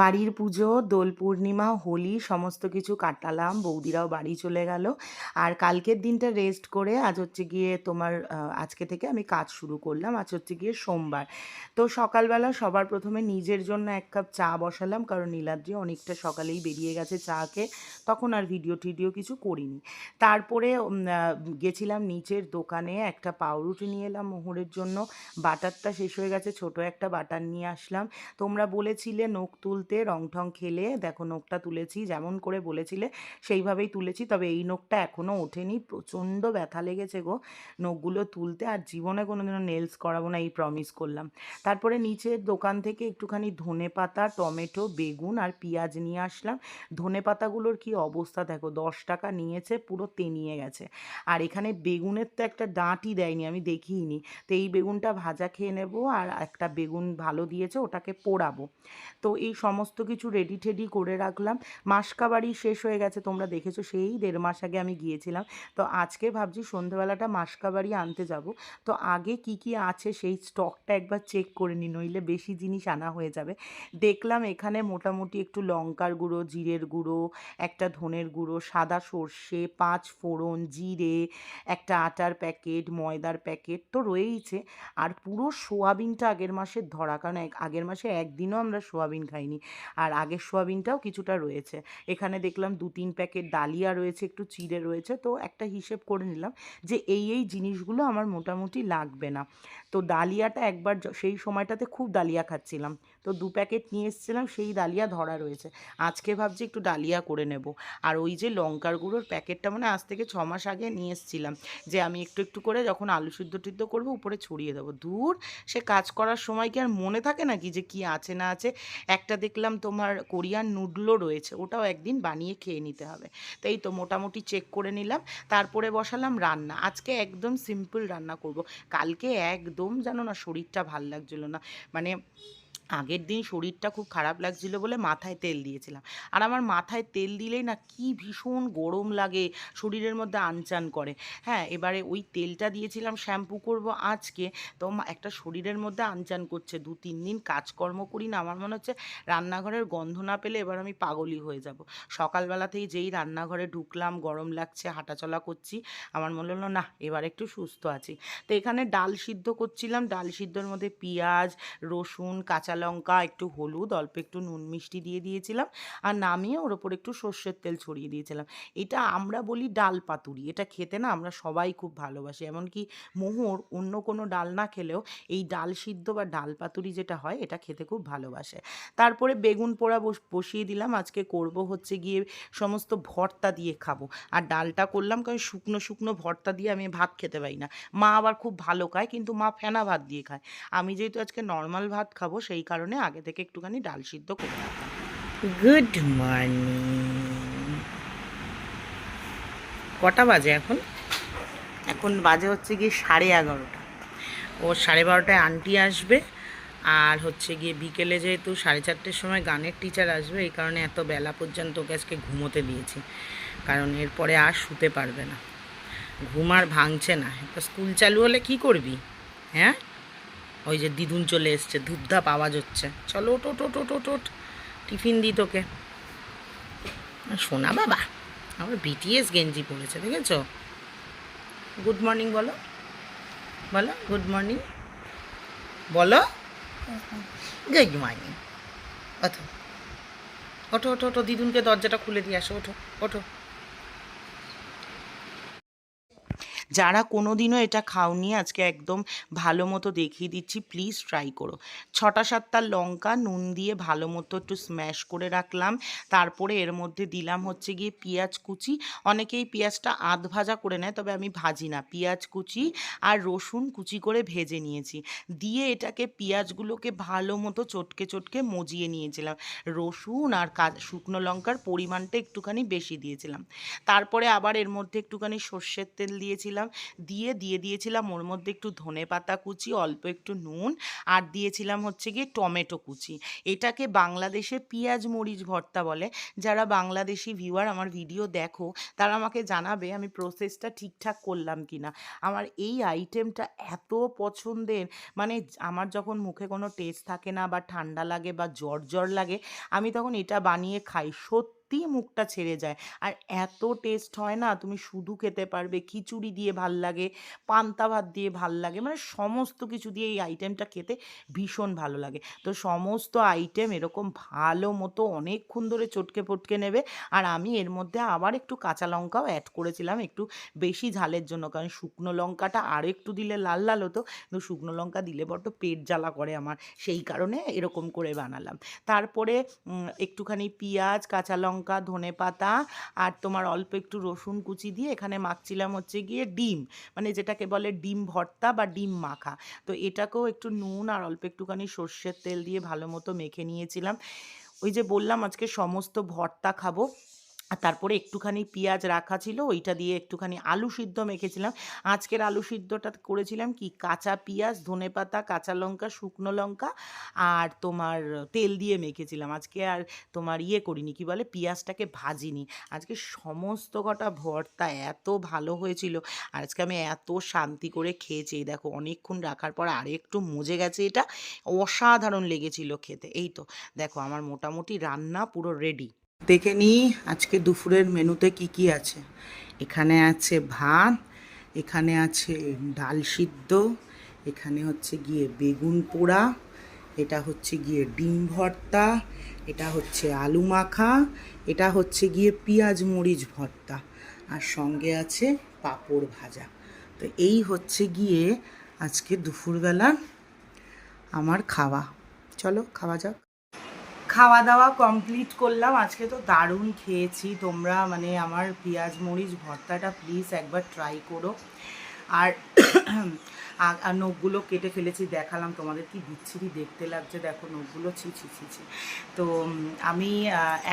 বাড়ির পুজো, দোল পূর্ণিমা, হোলি, সমস্ত কিছু কাটালাম, বৌদিরাও বাড়ি চলে গেল। আর কালকের দিনটা রেস্ট করে আজ হচ্ছে গিয়ে তোমার আজকে থেকে আমি কাজ শুরু করলাম। আজ হচ্ছে গিয়ে সোমবার। তো সকালবেলা সবার প্রথমে নিজের জন্য এক কাপ চা বসালাম, কারণ নীলাদ্রি অনেকটা সকালেই বেরিয়ে গেছে চা খেয়ে। তখন আর ভিডিও টিডিও কিছু করিনি। তারপরে গেছিলাম নিচের দোকানে, একটা পাউরুটি নিয়ে এলাম মোহরের জন্য। বাটারটা শেষ হয়ে গেছে, ছোট একটা বাটার নিয়ে আসলাম। তোমরা বলেছিলে নখ তুলতে রং ঠং খেলে, দেখো নখটা তুলেছি, যেমন করে বলেছিলে, সেইভাবেই তুলেছি। তবে এই নখটা এখনও ওঠেনি, প্রচণ্ড ব্যথা লেগেছে গো নখগুলো তুলতে, আর জীবনে কোনোদিনও নেলস করাবো না, এই প্রমিস করলাম। তারপরে নিচের দোকান থেকে একটুখানি ধনে পাতা, টমেটো, বেগুন আর পেঁয়াজ নিয়ে আসলাম। ধনে পাতাগুলোর কি অবস্থা দেখো, দশ টাকা নিয়েছে, পুরো তেনিয়ে গেছে। আর এখানে বেগুনের তো একটা ডাঁটই দেয়নি, আমি দেখিইনি তো এই বেগুনটা ভাজা খেয়ে নেব, আর একটা বেগুন ভালো দিয়েছে, ওটাকে পোড়াবো। তো এই সমস্ত কিছু রেডি টেডি করে রাখলাম। মাসকাবাড়ি শেষ হয়ে গেছে, তোমরা দেখেছ, সেই দেড় মাস আগে আমি গিয়েছিলাম। তো আজকে ভাবছি সন্ধ্যেবেলাটা মাসকাবাড়ি আনতে যাব। তো আগে কি কি আছে সেই স্টকটা একবার চেক করে নি, নইলে বেশি জিনিস আনা হয়ে যাবে। দেখলাম এখানে মোটামুটি একটু লঙ্কার গুঁড়ো, জিরের গুঁড়ো, একটা ধনের গুঁড়ো, সাদা সর্ষে, পাঁচ ফোড়ন, জিরে, একটা আটার প্যাকেট ময়দার প্যাকেট তো রয়েইছে। আর পুরো সোয়াবিনটা আগের মাসের ধরা, কারণ আগের মাসে একদিনও আমরা সোয়াবিন খাইনি। আর আগের সোয়াবিনটাও কিছুটা রয়েছে। এখানে দেখলাম দু তিন প্যাকেট ডালিয়া রয়েছে, একটু চিড়ে রয়েছে। তো একটা হিসেব করে নিলাম যে এই এই জিনিসগুলো আমার মোটামুটি লাগবে না। তো ডালিয়াটা একবার সেই সময়টাতে খুব ডালিয়া খাচ্ছিলাম। তো দু প্যাকেট নিয়ে এসেছিলাম, সেই ডালিয়া ধরা রয়েছে। আজকে ভাবছি একটু ডালিয়া করে নেব। আর ওই যে লঙ্কার গুঁড়োর প্যাকেটটা মানে আজ থেকে ছ মাস আগে নিয়ে এসেছিলাম, যে আমি একটু একটু করে যখন আলু সিদ্ধ টিদ্ধ করব উপরে ছড়িয়ে দেবো। দূর সে কাজ করার সময় কি আর মনে থাকে নাকি যে কি আছে না আছে? একটা দেখলাম তোমার কোরিয়ান নুডলও রয়েছে, ওটাও একদিন বানিয়ে খেয়ে নিতে হবে। তো এই তো মোটামুটি চেক করে নিলাম, তারপরে বসালাম রান্না। আজকে একদম সিম্পল রান্না করব। কালকে একদম জানো না শরীরটা ভালো লাগছিল না। মানে আগের দিন শরীরটা খুব খারাপ লাগছিল বলে মাথায় তেল দিয়েছিলাম। আর আমার মাথায় তেল দিলেই না কি ভীষণ গরম লাগে, শরীরের মধ্যে আনচান করে। হ্যাঁ এবারে ওই তেলটা দিয়েছিলাম, শ্যাম্পু করব আজকে। তো একটা শরীরের মধ্যে আনচান করছে, দু তিন দিন কাজকর্ম করি না, আমার মনে হচ্ছে রান্নাঘরের গন্ধ না পেলে এবার আমি পাগলই হয়ে যাব। সকালবেলা সকালবেলাতেই যেই রান্নাঘরে ঢুকলাম, গরম লাগছে, হাঁটাচলা করছি, আমার মনে হলো না, এবার একটু সুস্থ আছি। তো এখানে ডাল সিদ্ধ করছিলাম, ডাল সিদ্ধর মধ্যে পেঁয়াজ, রসুন, কাঁচা লঙ্কা একটু হলুদ, অল্প একটু নুন মিষ্টি দিয়ে দিয়েছিলাম আর নামিয়ে ওর ওপর একটু সর্ষের তেল ছড়িয়ে দিয়েছিলাম। এটা আমরা বলি ডাল পাতুরি। এটা খেতে না আমরা সবাই খুব ভালোবাসি। এমনকি মোহর অন্য কোনো ডাল না খেলেও এই ডাল সিদ্ধ বা ডাল পাতুরি যেটা হয়, এটা খেতে খুব ভালোবাসে। তারপরে বেগুন পোড়া বস- বসিয়ে দিলাম। আজকে করব হচ্ছে গিয়ে সমস্ত ভর্তা দিয়ে খাব। আর ডালটা করলাম কারণ শুকনো শুকনো ভর্তা দিয়ে আমি ভাত খেতে পারি না। মা আবার খুব ভালো খায়, কিন্তু মা ফেনা ভাত দিয়ে খায়। আমি যেহেতু আজকে নর্মাল ভাত খাব, সেই কারণে আগে থেকে একটুখানি ডাল সিদ্ধ করে রাখলাম। গুড মর্নিং কটা বাজে এখন? এখন বাজে হচ্ছে গিয়ে সাড়ে এগারোটা। ও সাড়ে বারোটায় আন্টি আসবে আর হচ্ছে গিয়ে বিকেলে যেহেতু সাড়ে চারটের সময় গানের টিচার আসবে এই কারণে এত বেলা পর্যন্ত ওকে আজকে ঘুমোতে দিয়েছি। কারণ এরপরে আর শুতে পারবে না। ঘুম আর ভাঙছে না। স্কুল চালু হলে কি করবি? হ্যাঁ? ওই যে দিদুন চলে এসছে, ধূপধাপ আওয়াজ হচ্ছে। চলো, ওটো ওটো ওটো, ওট টিফিন দিই তোকে। শোনা বাবা, আমার বিটিএস গেঞ্জি পরেছে, দেখেছ? গুড মর্নিং বলো। বলো গুড মর্নিং বলো। গুড মর্নিং ওঠো। ওঠো ওঠো ওঠো, দিদুনকে দরজাটা খুলে দিয়ে আসো, ওঠো ওঠো। যারা কোনো দিনও এটা খাওনি, আজকে একদম ভালো মতো দেখিয়ে দিচ্ছি প্লিজ ট্রাই করো। ছটা সাতটা লঙ্কা, নুন দিয়ে ভালো মতো একটু স্ম্যাশ করে রাখলাম। তারপরে এর মধ্যে দিলাম হচ্ছে গিয়ে পেঁয়াজ কুচি। অনেকেই পেঁয়াজটা আধ ভাজা করে নেয়, তবে আমি ভাজি না। পেঁয়াজ কুচি আর রসুন কুচি করে ভেজে নিয়েছি। দিয়ে এটাকে পেঁয়াজগুলোকে ভালো মতো চটকে চটকে মজিয়ে নিয়েছিলাম। রসুন আর শুকনো লঙ্কার পরিমাণটা একটুখানি বেশি দিয়েছিলাম। তারপরে আবার এর মধ্যে একটুখানি সর্ষের তেল দিয়েছিলাম। দিয়েছিলাম। দিয়ে দিয়ে দিয়েছিলাম ওর মধ্যে একটু ধনে পাতা কুচি, অল্প একটু নুন আর দিয়েছিলাম হচ্ছে গিয়ে টমেটো কুচি। এটাকে বাংলাদেশে পেঁয়াজ মরিচ ভর্তা বলে। যারা বাংলাদেশি ভিউয়ার আমার ভিডিও দেখো, তারা আমাকে জানাবে আমি প্রসেসটা ঠিকঠাক করলাম কি না আমার এই আইটেমটা এত পছন্দের মানে আমার যখন মুখে কোনো টেস্ট থাকে না বা ঠান্ডা লাগে বা জ্বর জ্বর লাগে, আমি তখন এটা বানিয়ে খাই। সত্যি মুখটা ছেড়ে যায়। আর এত টেস্ট হয় না, তুমি শুধু খেতে পারবে, খিচুড়ি দিয়ে ভালো লাগে, পান্তা ভাত দিয়ে ভালো লাগে মানে সমস্ত কিছু দিয়ে এই আইটেমটা খেতে ভীষণ ভালো লাগে। তো সমস্ত আইটেম এরকম ভালো মতো অনেকক্ষণ ধরে চটকে পটকে নেবে। আর আমি এর মধ্যে আবার একটু কাঁচা লঙ্কাও অ্যাড করেছিলাম, একটু বেশি ঝালের জন্য, কারণ শুকনো লঙ্কাটা আরও একটু দিলে লাল লাল হতো, কিন্তু শুকনো লঙ্কা দিলে বড্ড পেট জ্বালা করে আমার, সেই কারণে এরকম করে বানালাম। তারপরে একটুখানি পেঁয়াজ, কাঁচা লঙ্কা ধনে পাতা আর তোমার অল্প একটু রসুন কুচি দিয়ে এখানে মাখছিলাম হচ্ছে গিয়ে ডিম। মানে যেটাকে বলে ডিম ভর্তা বা ডিম মাখা। তো এটাকেও একটু নুন আর অল্প একটুখানি সর্ষের তেল দিয়ে ভালো মতো মেখে নিয়েছিলাম। ওই যে বললাম আজকে সমস্ত ভর্তা খাব। আর তারপরে একটুখানি পেঁয়াজ রাখা ছিল, ওইটা দিয়ে একটুখানি আলু সিদ্ধ মেখেছিলাম। আজকের আলু সিদ্ধটা করেছিলাম কি, কাঁচা পেঁয়াজ ধনেপাতা কাঁচা লঙ্কা, শুকনো লঙ্কা আর তোমার তেল দিয়ে মেখেছিলাম। আজকে আর তোমার ইয়ে করিনি, কি বলে, পেঁয়াজটাকে ভাজিনি। আজকে সমস্ত কটা ভর্তা এত ভালো হয়েছিল আর আজকে আমি এত শান্তি করে খেয়েছি। দেখো, অনেকক্ষণ রাখার পর আর একটু মজে গেছে এটা। অসাধারণ লেগেছিল খেতে। এই তো, দেখো, আমার মোটামুটি রান্না পুরো রেডি দেখে নিই আজকে দুপুরের মেনুতে কি কি আছে। এখানে আছে ভাত, এখানে আছে ডাল সিদ্ধ, এখানে হচ্ছে গিয়ে বেগুন পোড়া, এটা হচ্ছে গিয়ে ডিম ভর্তা, এটা হচ্ছে আলু মাখা, এটা হচ্ছে গিয়ে পেঁয়াজ মরিচ ভর্তা আর সঙ্গে আছে পাঁপড় ভাজা। তো এই হচ্ছে গিয়ে আজকে দুপুরবেলা আমার খাওয়া। চলো খাওয়া যাক। খাওয়া দাওয়া কমপ্লিট করলাম। আজকে তো দারুণ খেয়েছি। তোমরা মানে আমার পেঁয়াজ, মরিচ, ভর্তাটা প্লিজ একবার ট্রাই করো। আর আর নখগুলো কেটে ফেলেছি, দেখালাম তোমাদের কি বিচ্ছিরি দেখতে লাগছে। দেখো নখগুলো, ছি ছি ছি ছি। তো আমি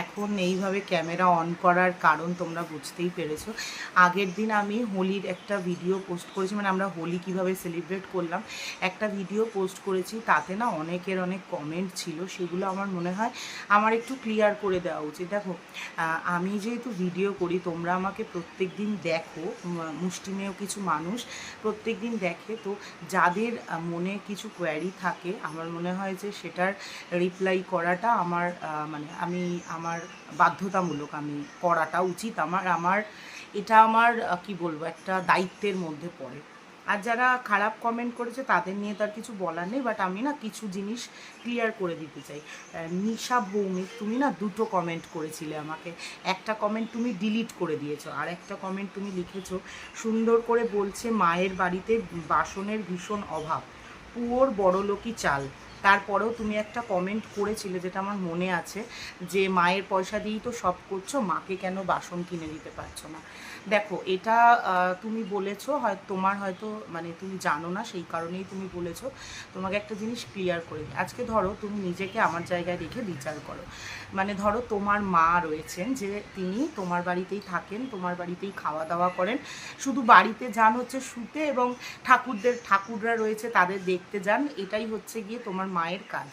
এখন এইভাবে ক্যামেরা অন করার কারণ তোমরা বুঝতেই পেরেছ। আগের দিন আমি হোলির একটা ভিডিও পোস্ট করেছি মানে আমরা হোলি কীভাবে সেলিব্রেট করলাম। একটা ভিডিও পোস্ট করেছি, তাতে না অনেকের অনেক কমেন্ট ছিল, সেগুলো আমার মনে হয় আমার একটু ক্লিয়ার করে দেওয়া উচিত। দেখো আমি যেহেতু ভিডিও করি, তোমরা আমাকে প্রত্যেক দিন দেখো মুষ্টিমেয় কিছু মানুষ প্রত্যেক দিন দেখে, তো যাদের মনে কিছু কোয়ারি থাকে, আমার মনে হয় যে সেটার রিপ্লাই করাটা আমার মানে আমি, আমার বাধ্যতামূলক আমি করাটা উচিত। আমার আমার, এটা আমার কি বলব, একটা দায়িত্বের মধ্যে পড়ে। আর যারা খারাপ কমেন্ট করেছে, তাদের নিয়ে তার কিছু বলার নেই বাট আমি না কিছু জিনিস ক্লিয়ার করে দিতে চাই। নিশা ভৌমিক, তুমি না দুটো কমেন্ট করেছিলে আমাকে। একটা কমেন্ট তুমি ডিলিট করে দিয়েছ, আর একটা কমেন্ট তুমি লিখেছো, সুন্দর করে বলছে মায়ের বাড়িতে বাসনের ভীষণ অভাব, পুয়োর বড়লোকি চাল। তারপরেও তুমি একটা কমেন্ট করেছিলে, যেটা আমার মনে আছে, যে মায়ের পয়সা দিয়েই তো সব করছ, মাকে কেন বাসন কিনে দিতে পারছ না? দেখো, এটা তুমি বলেছ, হয়, তোমার হয়তো মানে তুমি জানো না, সেই কারণেই তুমি বলেছ। তোমাকে একটা জিনিস ক্লিয়ার করে আজকে ধরো, তুমি নিজেকে আমার জায়গায় রেখে বিচার করো। মানে ধরো, তোমার মা রয়েছেন, যে তিনি তোমার বাড়িতেই থাকেন, তোমার বাড়িতেই খাওয়া দাওয়া করেন। শুধু বাড়িতে যান হচ্ছে শুতে এবং ঠাকুরদের, ঠাকুররা রয়েছে, তাদের দেখতে যান। এটাই হচ্ছে গিয়ে তোমার মায়ের কাজ।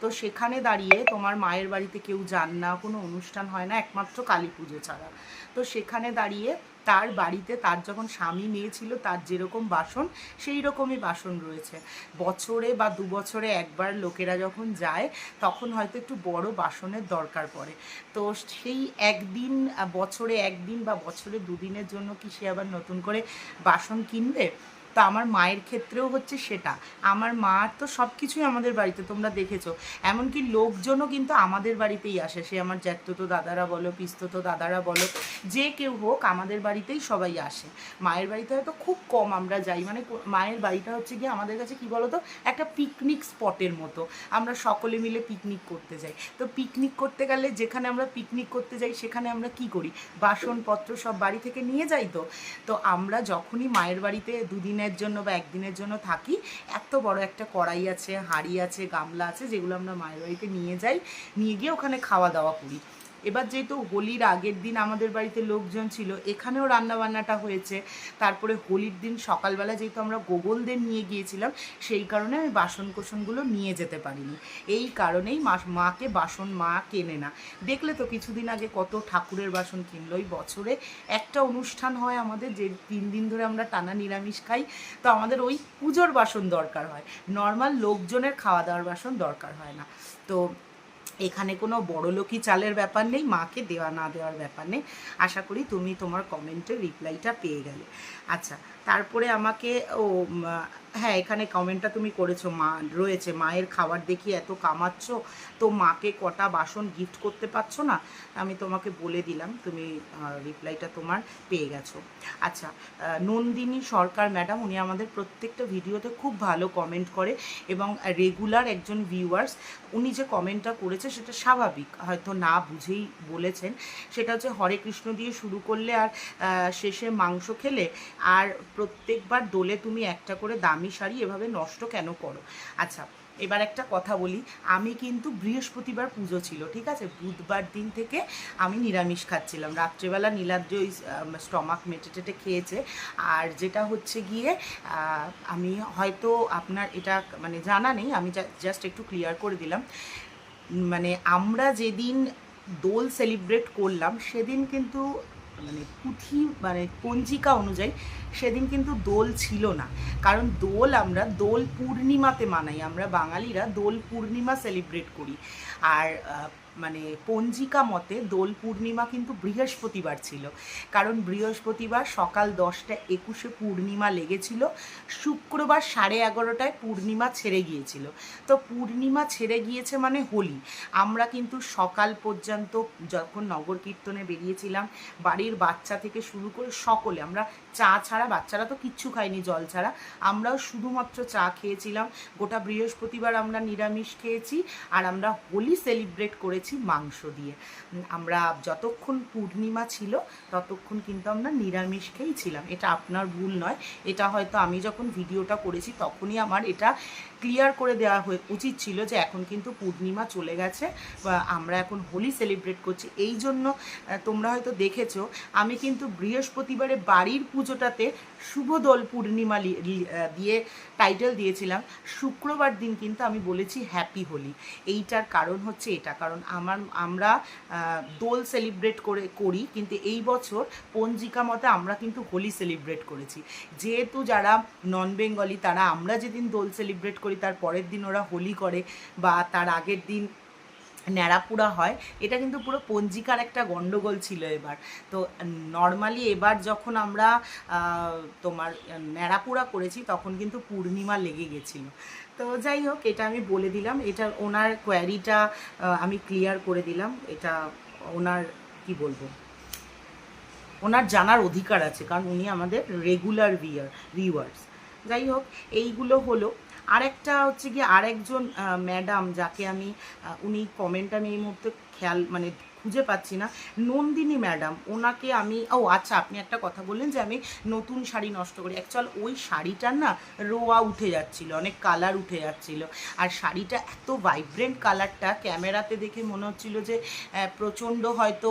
তো সেখানে দাঁড়িয়ে তোমার মায়ের বাড়িতে কেউ যান না, কোনো অনুষ্ঠান হয় না, একমাত্র কালী পুজো ছাড়া। তো সেখানে দাঁড়িয়ে তার বাড়িতে তার যখন স্বামী মেয়ে ছিল, তার যেরকম বাসন, সেই রকমই বাসন রয়েছে। বছরে বা দু বছরে একবার লোকেরা যখন যায়, তখন হয়তো একটু বড় বাসনের দরকার পড়ে। তো সেই একদিন, বছরে একদিন বা বছরে দুদিনের জন্য কি সে আবার নতুন করে বাসন কিনবে? তো আমার মায়ের ক্ষেত্রেও হচ্ছে সেটা। আমার মা তো সব কিছুই আমাদের বাড়িতে, তোমরা দেখেছ। এমনকি লোকজনও কিন্তু আমাদের বাড়িতেই আসে। সে আমার জ্যাঠতো দাদারা বলো, পিস্ততো দাদারা বলো, যে কেউ হোক আমাদের বাড়িতেই সবাই আসে। মায়ের বাড়িতে হয়তো খুব কম আমরা যাই। মানে মায়ের বাড়িটা হচ্ছে গিয়ে আমাদের কাছে কি বলতো? একটা পিকনিক স্পটের মতো। আমরা সকলে মিলে পিকনিক করতে যাই। তো পিকনিক করতে গেলে যেখানে আমরা পিকনিক করতে যাই, সেখানে আমরা কি করি? বাসনপত্র সব বাড়ি থেকে নিয়ে যাই তো? তো আমরা যখনই মায়ের বাড়িতে দুদিনের জন্য বা একদিনের জন্য থাকি। এত বড় একটা কড়াই আছে, হাঁড়ি আছে, গামলা আছে, যেগুলো আমরা মায়ের বাড়িতে নিয়ে যাই। নিয়ে গিয়ে ওখানে খাওয়া দাওয়া করি। এবার যেহেতু হোলির আগের দিন আমাদের বাড়িতে লোকজন ছিল, এখানেও রান্নাবান্নাটা হয়েছে। তারপরে হোলির দিন সকালবেলা যেহেতু আমরা গোগলদের নিয়ে গিয়েছিলাম, সেই কারণে আমি বাসন কোসনগুলো নিয়ে যেতে পারিনি। এই কারণেই মা, মাকে বাসন মা কেনে না। দেখলে তো কিছুদিন আগে কত ঠাকুরের বাসন কিনলো। ওই বছরে একটা অনুষ্ঠান হয় আমাদের, যে তিন দিন ধরে আমরা টানা নিরামিষ খাই, তো আমাদের ওই পুজোর বাসন দরকার হয়। নর্মাল লোকজনের খাওয়া দাওয়ার বাসন দরকার হয় না। তো এখানে কোনো বড়লোকি চালের ব্যাপার নেই, মাকে দেওয়া না দেওয়ার ব্যাপার নেই। আশা করি তুমি তোমার কমেন্টের রিপ্লাইটা পেয়ে গেলে। আচ্ছা তারপরে আমাকে, ও হ্যাঁ এখানে কমেন্টটা তুমি করেছ, মা, রয়েছে। মায়ের খাবার দেখি এত কামাচ্ছ, তো মাকে কটা বাসন গিফট করতে পারছ না? আমি তোমাকে বলে দিলাম, তুমি রিপ্লাইটা তোমার পেয়ে গেছো। আচ্ছা নন্দিনী সরকার ম্যাডাম, উনি আমাদের প্রত্যেকটা ভিডিওতে খুব ভালো কমেন্ট করে এবং রেগুলার একজন ভিউয়ার্স উনি যে কমেন্টটা করেছে সেটা স্বাভাবিক। হয়তো না বুঝেই বলেছেন। সেটা হচ্ছে হরে কৃষ্ণ দিয়ে শুরু করলে আর শেষে মাংস খেলে আর প্রত্যেকবার দোলে তুমি একটা করে দামি শাড়ি এভাবে নষ্ট কেন করো? আচ্ছা এবার একটা কথা বলি। আমি কিন্তু বৃহস্পতিবার পুজো ছিল, ঠিক আছে? বুধবার দিন থেকে আমি নিরামিষ খাচ্ছিলাম। রাত্রেবেলা নীলাদ্রি ওই স্টমাক মেটে টেটে খেয়েছে। আর যেটা হচ্ছে গিয়ে আমি হয়তো আপনার এটা মানে জানা নেই। আমি জাস্ট একটু ক্লিয়ার করে দিলাম। মানে আমরা যেদিন দোল সেলিব্রেট করলাম, সেদিন কিন্তু মানে পুঁথি মানে পঞ্জিকা অনুযায়ী সেদিন কিন্তু দোল ছিল না। কারণ দোল আমরা দোল পূর্ণিমাতে মানাই, আমরা বাঙালিরা দোল পূর্ণিমা সেলিব্রেট করি। আর মানে পঞ্জিকা মতে দোল পূর্ণিমা কিন্তু বৃহস্পতিবার ছিল। কারণ বৃহস্পতিবার সকাল দশটা একুশে পূর্ণিমা লেগেছিল। শুক্রবার সাড়ে এগারোটায় পূর্ণিমা ছেড়ে গিয়েছিল। তো পূর্ণিমা ছেড়ে গিয়েছে মানে হোলি। আমরা কিন্তু সকাল পর্যন্ত যখন নগর কীর্তনে বেরিয়েছিলাম, বাড়ির বাচ্চা থেকে শুরু করে সকলে, আমরা চা ছাড়া, বাচ্চারা তো কিচ্ছু খায়নি জল ছাড়া। আমরাও শুধুমাত্র চা খেয়েছিলাম। গোটা বৃহস্পতিবার আমরা নিরামিষ খেয়েছি আর আমরা হোলি সেলিব্রেট করেছি মাংস দিয়ে। আমরা যতক্ষণ পূর্ণিমা ছিল, ততক্ষণ কিন্তু আমরা নিরামিষ খেয়েছিলাম। এটা আপনার ভুল নয়। এটা হয়তো আমি যখন ভিডিওটা করেছি, তখনই আমার এটা ক্লিয়ার করে দেওয়া হয়ে, উচিত ছিল যে এখন কিন্তু পূর্ণিমা চলে গেছে বা আমরা এখন হোলি সেলিব্রেট করছি। এই জন্য তোমরা হয়তো দেখেছ, আমি কিন্তু বৃহস্পতিবারে বাড়ির পুজোটাতে শুভ দোল পূর্ণিমা দিয়ে টাইটেল দিয়েছিলাম। শুক্রবার দিন কিন্তু আমি বলেছি হ্যাপি হোলি। এইটার কারণ হচ্ছে এটা। কারণ আমার, আমরা দোল সেলিব্রেট করে, করি, কিন্তু এই বছর পঞ্জিকা মতে আমরা কিন্তু হোলি সেলিব্রেট করেছি। যেহেতু যারা নন বেঙ্গলি তারা আমরা যেদিন দোল সেলিব্রেট করি, তার পরের দিন ওরা হোলি করে বা তার আগের দিন ন্যাড়াপুরা হয়, এটা কিন্তু পুরো পঞ্জিকার একটা গন্ডগোল ছিল এবার। তো নর্মালি এবার যখন আমরা তোমার ন্যাড়াপুরা করেছি, তখন কিন্তু পূর্ণিমা লেগে গেছিল। তো যাই হোক, এটা আমি বলে দিলাম। এটা ওনার কোয়ারিটা আমি ক্লিয়ার করে দিলাম। এটা ওনার, কি বলব? ওনার জানার অধিকার আছে, কারণ উনি আমাদের রেগুলার ভিয়ার ভিউয়ার্স যাই হোক, এইগুলো হলো। আরেকটা হচ্ছে কি আরেকজন ম্যাডাম যাকে আমি উনি কমেন্ট আমি এই মুহূর্তে খেয়াল মানে খুঁজে পাচ্ছি না। নন্দিনী ম্যাডাম ওনাকে আমি, ও আচ্ছা আপনি একটা কথা বললেন যে আমি নতুন শাড়ি নষ্ট করি। অ্যাকচুয়াল ওই শাড়িটার না রোয়া উঠে যাচ্ছিল, অনেক কালার উঠে যাচ্ছিল। আর শাড়িটা এত ভাইব্রেন্ট কালারটা ক্যামেরাতে দেখে মনে হচ্ছিল যে প্রচণ্ড হয়তো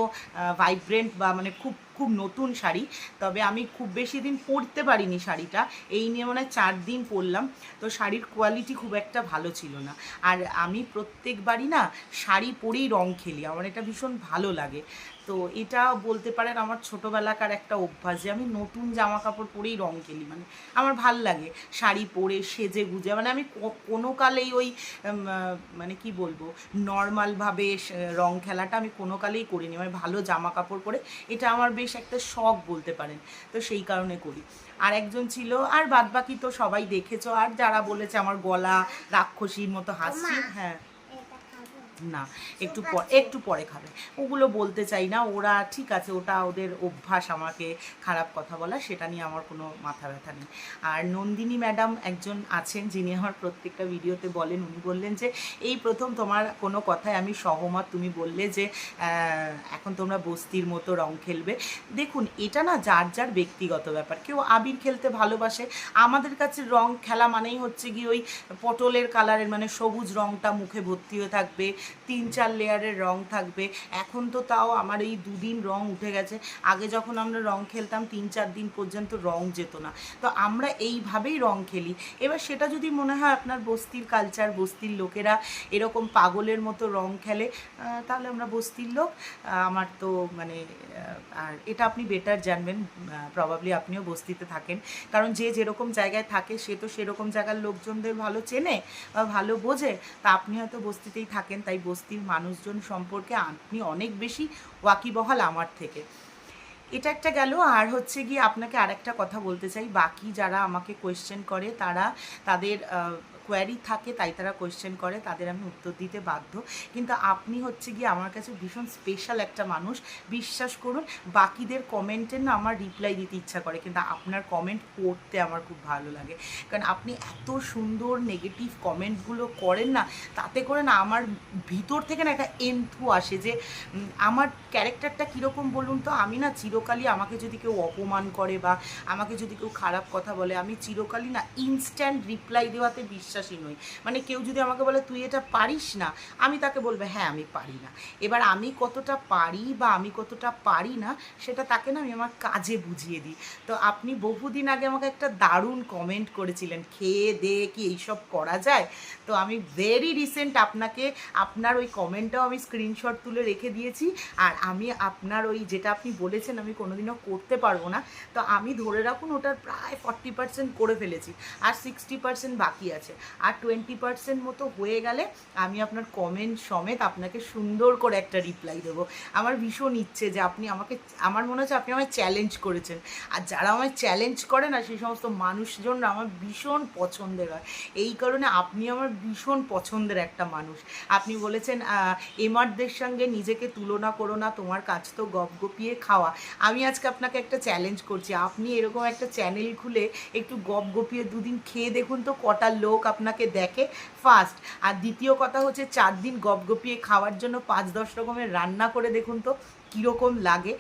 ভাইব্রেন্ট বা মানে খুব খুব নতুন শাড়ি, তবে আমি খুব বেশি দিন পরতে পারিনি শাড়িটা। এই নিয়ে মনে চার দিন পরলাম। তো শাড়ির কোয়ালিটি খুব একটা ভালো ছিল না। আর আমি প্রত্যেকবারই না শাড়ি পরেই রং খেলি। আমার এটা ভীষণ ভালো লাগে। তো এটা বলতে পারেন আমার ছোটোবেলাকার একটা অভ্যাস যে আমি নতুন জামা কাপড় পরেই রং খেলি মানে আমার ভালো লাগে। শাড়ি পরে সেজে গুজে মানে আমি কোনো কালেই ওই মানে কি বলব নর্মালভাবে রং খেলাটা আমি কোনো কালেই করিনি। মানে ভালো জামা কাপড় পরে এটা আমার বেশ একটা শখ বলতে পারেন তো সেই কারণে করি। আর একজন ছিল আর বাদবাকি তো সবাই দেখেছ আর যারা বলেছে আমার গলা রাক্ষসীর মতো হাসছি হ্যাঁ। না, একটু পর, একটু পরে খাবে। ওগুলো বলতে চাই না, ওরা ঠিক আছে, ওটা ওদের অভ্যাস আমাকে খারাপ কথা বলা, সেটা নিয়ে আমার কোনো মাথা ব্যথা নেই। আর নন্দিনী ম্যাডাম একজন আছেন, যিনি আমার প্রত্যেকটা ভিডিওতে বলেন, উনি বললেন যে, এই প্রথম তোমার কোনো কথায় আমি সহমত। তুমি বললে যে এখন তোমরা বস্তির মতো রং খেলবে। দেখুন, এটা না যার যার ব্যক্তিগত ব্যাপার। কেউ আবির খেলতে ভালোবাসে। আমাদের কাছে রং খেলা মানেই হচ্ছে কি ওই পটলের কালারের মানে সবুজ রংটা মুখে ভর্তি হয়ে থাকবে তিন চার লেয়ারের রং থাকবে। এখন তো তাও আমার এই দুদিন রং উঠে গেছে। আগে যখন আমরা রং খেলতাম তিন চার দিন পর্যন্ত রং যেত না। তো আমরা এইভাবেই রং খেলি। এবার সেটা যদি মনে হয় আপনার বস্তির কালচার বস্তির লোকেরা এরকম পাগলের মতো রং খেলে তাহলে আমরা বস্তির লোক। আমার তো মানে আর এটা আপনি বেটার জানবেন। প্রবাবলি আপনিও বস্তিতে থাকেন। কারণ যে যেরকম জায়গায় থাকে, সে তো সেরকম জায়গার লোকজনদের ভালো চেনে বা ভালো বোঝে। তা আপনি হয়তো বস্তিতেই থাকেন, তাই বস্তির মানুষজন সম্পর্কে আপনি অনেক বেশি ওয়াকিবহাল আমার থেকে। এটা একটা গেল, আর হচ্ছে গিয়ে আপনাকে আর একটা কথা বলতে চাই। বাকি যারা আমাকে কোয়েশ্চেন করে, তারা তাদের কোয়ারি থাকে, তাই তারা কোয়েশ্চেন করে, তাদের আমি উত্তর দিতে বাধ্য। কিন্তু আপনি হচ্ছে গিয়ে আমার কাছে ভীষণ স্পেশাল একটা মানুষ। বিশ্বাস করুন, বাকিদের কমেন্টের না আমার রিপ্লাই দিতে ইচ্ছা করে, কিন্তু আপনার কমেন্ট পড়তে আমার খুব ভালো লাগে। কারণ আপনি এত সুন্দর নেগেটিভ কমেন্টগুলো করেন না, তাতে করে না আমার ভিতর থেকে না একটা এন্থু আসে যে আমার ক্যারেক্টারটা কীরকম বলুন তো? আমি না চিরকালই আমাকে যদি কেউ অপমান করে বা আমাকে যদি কেউ খারাপ কথা বলে, আমি চিরকালই না ইনস্ট্যান্ট রিপ্লাই দেওয়াতে বিশ্বাসী নই। মানে কেউ যদি আমাকে বলে, তুই এটা পারিস না, আমি তাকে বলবে হ্যাঁ আমি পারি না। এবার আমি কতটা পারি বা আমি কতটা পারি না, সেটা তাকে না আমি আমার কাজে বুঝিয়ে দিই। তো আপনি বহুদিন আগে আমাকে একটা দারুণ কমেন্ট করেছিলেন, খেয়ে দে কি এইসব করা যায়? তো আমি ভেরি রিসেন্ট আপনাকে, আপনার ওই কমেন্টটাও আমি স্ক্রিনশট তুলে রেখে দিয়েছি। আর আমি আপনার ওই যেটা আপনি বলেছেন, আমি কোনোদিনও করতে পারব না। তো আমি ধরে রাখুন, ওটার প্রায় ফর্টি পার্সেন্ট করে ফেলেছি। আর সিক্সটি পার্সেন্ট বাকি আছে। আর টোয়েন্টি পার্সেন্ট মতো হয়ে গেলে আমি আপনার কমেন্ট সমেত আপনাকে সুন্দর করে একটা রিপ্লাই দেবো। আমার ভীষণ ইচ্ছে যে আপনি আমাকে, আমার মনে হচ্ছে আপনি আমায় চ্যালেঞ্জ করেছেন। আর যারা আমায় চ্যালেঞ্জ করে না, সেই সমস্ত মানুষজন আমার ভীষণ পছন্দের হয়। এই কারণে আপনি আমার ভীষণ পছন্দের একটা মানুষ। আপনি বলেছেন এমারদের সঙ্গে নিজেকে তুলনা করো না, তোমার কাজ তো গপ গপিয়ে খাওয়া। আমি আজকে আপনাকে একটা চ্যালেঞ্জ করছি। আপনি এরকম একটা চ্যানেল খুলে একটু গপ গপিয়ে দুদিন খেয়ে দেখুন তো কটা লোক আপনাকে দেখে ফার্স্ট আর দ্বিতীয় কথা হচ্ছে চার দিন গপ গপিয়ে খাওয়ার জন্য পাঁচ দশ রকমের রান্না করে দেখুন তো কীরকম লাগে।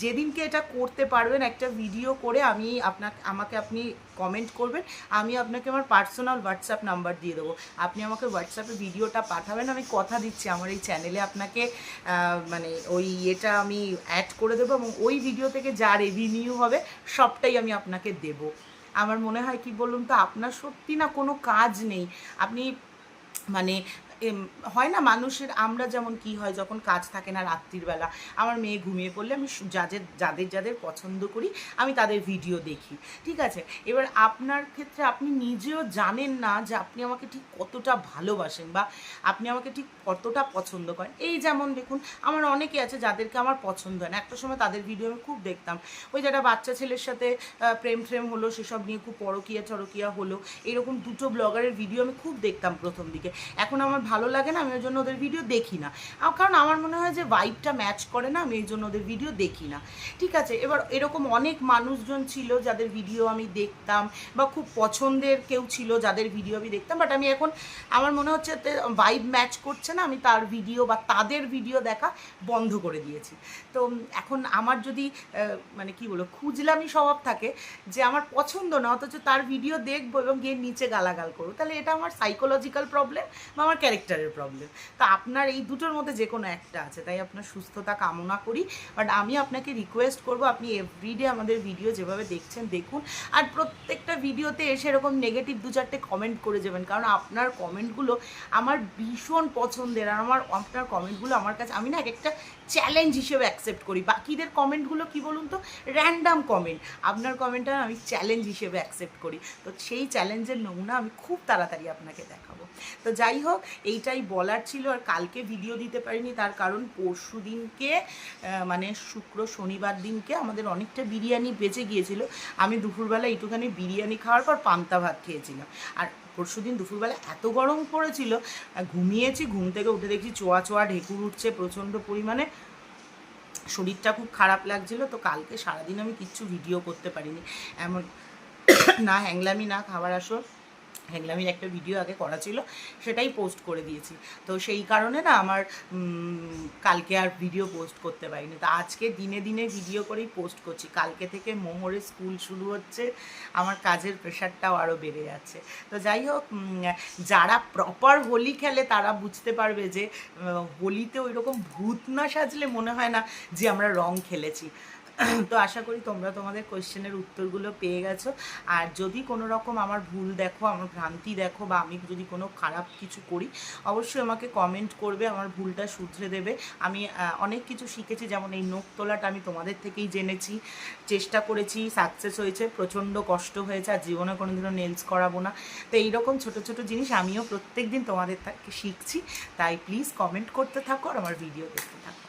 যেদিনকে এটা করতে পারবেন একটা ভিডিও করে আমি আপনাকে, আমাকে আপনি কমেন্ট করবেন। আমি আপনাকে আমার পার্সোনাল হোয়াটসঅ্যাপ নাম্বার দিয়ে দেবো। আপনি আমাকে হোয়াটসঅ্যাপে ভিডিওটা পাঠাবেন, আমি কথা দিচ্ছি আমার এই চ্যানেলে আপনাকে মানে ওই এটা আমি অ্যাড করে দেবো এবং ওই ভিডিও থেকে যা রেভিনিউ হবে সবটাই আমি আপনাকে দেবো। আমার মনে হয় কি বলুন তো আপনার সত্যি না কোনো কাজ নেই। আপনি মানে হয় না মানুষের আমরা যেমন কি হয়, যখন কাজ থাকে না রাত্রির বেলা, আমার মেয়ে ঘুমিয়ে পড়লে আমি যাদের যাদের যাদের পছন্দ করি, আমি তাদের ভিডিও দেখি, ঠিক আছে? এবার আপনার ক্ষেত্রে আপনি নিজেও জানেন না যে আপনি আমাকে ঠিক কতটা ভালোবাসেন বা আপনি আমাকে ঠিক কতটা পছন্দ করেন। এই যেমন দেখুন, আমার অনেকে আছে যাদেরকে আমার পছন্দ হয় না। একটা সময় তাদের ভিডিও আমি খুব দেখতাম। ওই যেটা বাচ্চা ছেলের সাথে প্রেম ফ্রেম হলো, সেসব নিয়ে খুব পরকিয়া চরকিয়া হলো, এরকম দুটো ব্লগারের ভিডিও আমি খুব দেখতাম প্রথম দিকে। এখন আমার ভালো লাগে না, আমি ওই জন্য ওদের ভিডিও দেখি না। কারণ আমার মনে হয় যে ভাইবটা ম্যাচ করে না, আমি এই জন্য ওদের ভিডিও দেখি না। ঠিক আছে, এবার এরকম অনেক মানুষজন ছিল যাদের ভিডিও আমি দেখতাম, বা খুব পছন্দের কেউ ছিল যাদের ভিডিও আমি দেখতাম বাট আমি এখন, আমার মনে হচ্ছে ভাইব ম্যাচ করছে না, আমি তার ভিডিও বা তাদের ভিডিও দেখা বন্ধ করে দিয়েছি। তো এখন আমার যদি মানে কি বলব, খুঁজলামি স্বভাব থাকে যে আমার পছন্দ না, অথচ তার ভিডিও দেখব এবং গিয়ে নিচে গালাগাল করব, তাহলে এটা আমার সাইকোলজিক্যাল প্রবলেম বা আমার ক্যারেক্টারের প্রবলেম তো আপনার এই দুটোর মধ্যে যে কোনো একটা আছে, তাই আপনার সুস্থতা কামনা করি। বাট আমি আপনাকে রিকোয়েস্ট করব, আপনি এভরিডে আমাদের ভিডিও যেভাবে দেখছেন, দেখুন। আর প্রত্যেকটা ভিডিওতে এসে এরকম নেগেটিভ দু চারটে কমেন্ট করে যাবেন। কারণ আপনার কমেন্টগুলো আমার ভীষণ পছন্দের। আর আমার, আপনার কমেন্টগুলো আমার কাছে, আমি না এক একটা চ্যালেঞ্জ হিসেবে অ্যাকসেপ্ট করি। বাকিদের কমেন্টগুলো কি বলুন তো? র্যান্ডাম কমেন্ট আপনার কমেন্টটা আমি চ্যালেঞ্জ হিসেবে অ্যাকসেপ্ট করি। তো সেই চ্যালেঞ্জের নমুনা আমি খুব তাড়াতাড়ি আপনাকে দেখাবো। তো যাই হোক, এইটাই বলার ছিল আর কালকে ভিডিও দিতে পারিনি। তার কারণ পরশু দিনকে মানে শুক্র শনিবার দিনকে আমাদের অনেকটা বিরিয়ানি বেঁচে গিয়েছিল। আমি দুপুরবেলা একটুখানি বিরিয়ানি খাওয়ার পর পান্তা ভাত খেয়েছিলাম। আর পরশু দিন দুপুরবেলা এত গরম পড়েছিল ঘুমিয়েছি, ঘুম থেকে উঠে দেখছি চোয়া চোয়া ঢেকুর উঠছে প্রচণ্ড পরিমাণে। শরীরটা খুব খারাপ লাগছিল, তো কালকে সারাদিন আমি কিচ্ছু ভিডিও করতে পারিনি। এমন না, হ্যাংলামি না, খাবার আসর হ্যাংলামির একটা ভিডিও আগে করা ছিল, সেটাই পোস্ট করে দিয়েছি। তো সেই কারণে না আমার কালকে আর ভিডিও পোস্ট করতে পারিনি। তো আজকে দিনে দিনে ভিডিও করেই পোস্ট করছি। কালকে থেকে মোহরে স্কুল শুরু হচ্ছে, আমার কাজের প্রেশারটাও আরও বেড়ে যাচ্ছে। তো যাই হোক যারা প্রপার হোলি খেলে তারা বুঝতে পারবে যে হোলিতে ওই রকম ভূত না সাজলে মনে হয় না যে আমরা রং খেলেছি। তো আশা করি তোমরা তোমাদের কোয়েশ্চেনের উত্তরগুলো পেয়ে গেছো। আর যদি কোনো রকম আমার ভুল দেখো, আমার ভ্রান্তি দেখো বা আমি যদি কোনো খারাপ কিছু করি, অবশ্যই আমাকে কমেন্ট করবে, আমার ভুলটা শুধরে দেবে। আমি অনেক কিছু শিখেছি, যেমন এই নোখ তোলাটা আমি তোমাদের থেকেই জেনেছি। চেষ্টা করেছি সাকসেস হয়েছে, প্রচণ্ড কষ্ট হয়েছে, আর জীবনে কোনোদিনও নেলস করাবো না। তো এইরকম ছোটো ছোটো জিনিস আমিও প্রত্যেক দিন তোমাদের থেকে শিখছি। তাই প্লিজ কমেন্ট করতে থাকো আর আমার ভিডিও দেখতে থাকো।